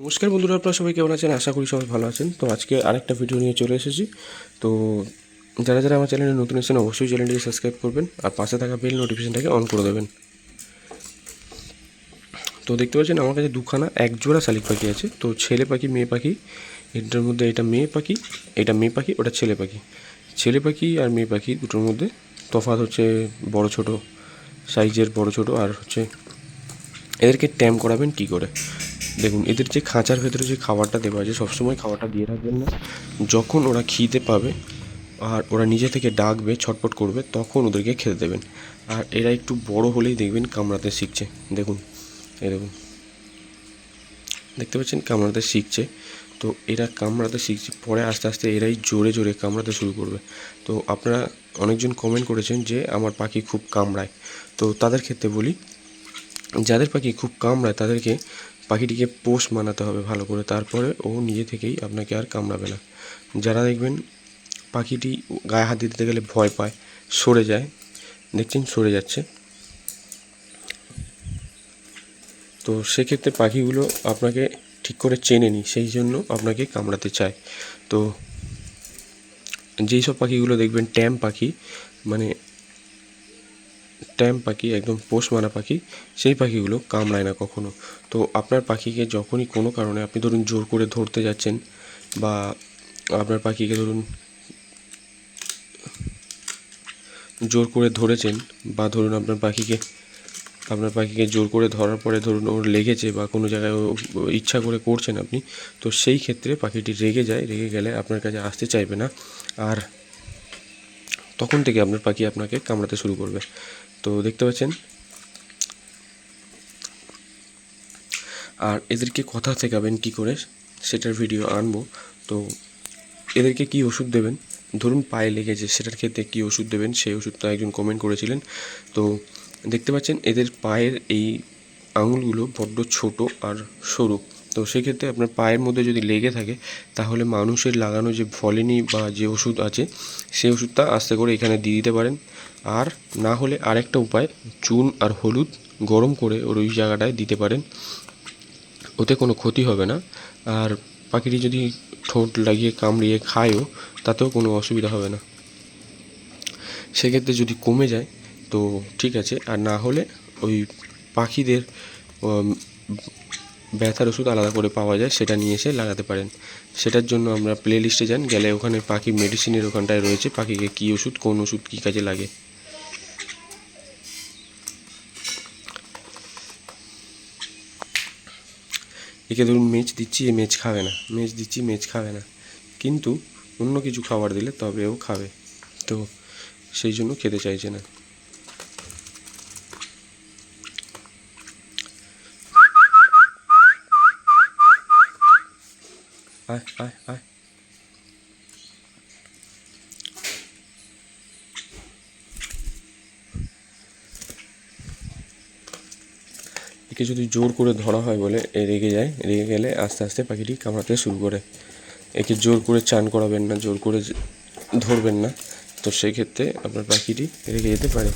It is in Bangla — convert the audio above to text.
নমস্কার বন্ধুরা, আপনারা সবাই কেমন আছেন? আশা করি সবাই ভালো আছেন। তো আজকে আরেকটা ভিডিও নিয়ে চলে এসেছি। তো যারা যারা আমার চ্যানেলে নতুন এসেছেন, অবশ্যই চ্যানেলটিকে সাবস্ক্রাইব করবেন আর পাশে থাকা বেল নোটিফিকেশনটাকে অন করে দেবেন। তো দেখতে পাচ্ছেন, আমার কাছে দুখানা এক জোড়া শালিক পাখি আছে। তো ছেলে পাখি, মেয়ে পাখি, এটার মধ্যে এটা মেয়ে পাখি, এটা মেয়ে পাখি, ওটা ছেলে পাখি। ছেলে পাখি আর মেয়ে পাখি দুটোর মধ্যে তফাৎ হচ্ছে বড় ছোট সাইজের বড় ছোট আর হচ্ছে এদেরকে ট্যাম করাবেন কী করে? দেখুন, এদের যে খাঁচার ভেতরে যে খাবারটা দেওয়া আছে সবসময় খাবারটা দিয়ে রাখবেন না, যখন ওরা খিদে পাবে আর ওরা নিজে থেকে ডাকবে, ছটপট করবে, তখন ওদেরকে খেতে দেবেন। আর এরা একটু বড় হলেই দেখবেন কামড়াতে শিখছে। দেখুন, এই দেখুন। দেখতে পাচ্ছেন কামড়াতে শিখছে। তো এরা কামড়াতে শিখছে, পরে আস্তে আস্তে এরাই জোরে জোরে কামড়াতে শুরু করবে। তো আপনারা অনেকজন কমেন্ট করেছেন যে, আমার পাখি খুব কামড়ায়। তো তাদের ক্ষেত্রে বলি যাদের পাখি খুব কামড়ায়, তাদেরকে পাখিটিকে পোষ মানাতে হবে ভালো করে। তারপরে ও নিজে থেকেই আপনাকে আর কামড়াবে না। যারা দেখবেন পাখিটি গায়ে হাত দিতে গেলে ভয় পায়, সরে যায়, দেখছেন সরে যাচ্ছে। তো সেক্ষেত্রে পাখিগুলো আপনাকে ঠিক করে চেনে নি, সেই জন্য আপনাকে কামড়াতে চায়। তো যেই সব পাখিগুলো দেখবেন, ট্যাম পাখি মানে ট্যাম পাখি, একদম পোষ মানা পাখি, সেই পাখিগুলো কামড়ায় না কখনো। তো আপনার পাখিকে যখনই কোনো কারণে আপনি ধরুন জোর করে ধরতে যাচ্ছেন বা আপনার পাখিকে ধরুন জোর করে ধরেছেন বা ধরুন আপনার পাখিকে আপনার পাখিকে জোর করে ধরার পরে ধরুন ওর লেগেছে বা কোনো জায়গায় ইচ্ছা করে করছেন আপনি, তো সেই ক্ষেত্রে পাখিটি রেগে যায়, রেগে গেলে আপনার কাছে আসতে চাইবে না। আর তখন থেকে আপনার পাখি আপনাকে কামড়াতে শুরু করবে। তো দেখতে পাচ্ছেন। আর এদেরকে কথা শেখাবেন কি করে, সেটার ভিডিও আনব। তো এদেরকে কি ওষুধ দেবেন? ধরুন পায়ে লেগেছে, সেটার ক্ষেত্রে কি ওষুধ দেবেন? সেই ওষুধটা একজন কমেন্ট করেছিলেন। তো দেখতে পাচ্ছেন, এদের পায়ের এই আঙুলগুলো বড্ড ছোট আর সরু। তো সেক্ষেত্রে আপনার পায়ের মধ্যে যদি লেগে থাকে, তাহলে মানুষের লাগানো যে ভলিনি বা যে ওষুধ আছে, সেই ওষুধটা আস্তে করে এখানে দিয়ে দিতে পারেন। আর না হলে আরেকটা উপায়, চুন আর হলুদ গরম করে ওর ওই জায়গাটায় দিতে পারেন। ওতে কোনো ক্ষতি হবে না। আর পাখিটি যদি ঠোঁট লাগিয়ে কামড়িয়ে খায়ও, তাতেও কোনো অসুবিধা হবে না। সেক্ষেত্রে যদি কমে যায়, তো ঠিক আছে। আর না হলে ওই পাখিদের ব্যথার ওষুধ আলাদা করে পাওয়া যায়, সেটা নিয়ে এসে লাগাতে পারেন। সেটার জন্য আমরা প্লে লিস্টে যান, গেলে ওখানে পাখি মেডিসিনের ওখানটায় রয়েছে, পাখিকে কী ওষুধ, কোন ওষুধ কী কাজে লাগে। একে ধরুন মেজ দিচ্ছি, এ মেজ খাবে না মেজ দিচ্ছি মেজ খাবে না। কিন্তু অন্য কিছু খাবার দিলে তবেও খাবে। তো সেই জন্য খেতে চাইছে না। আয় আয় আয় একে যদি জোর করে ধরা হয় বলে রেগে যায় রেগে গেলে আস্তে আস্তে পাখিটি কামড়াতে শুরু করে। একে জোর করে চান করাবেন না, জোর করে ধরবেন না। তো সেক্ষেত্রে আপনার পাখিটি রেগে যেতে পারে।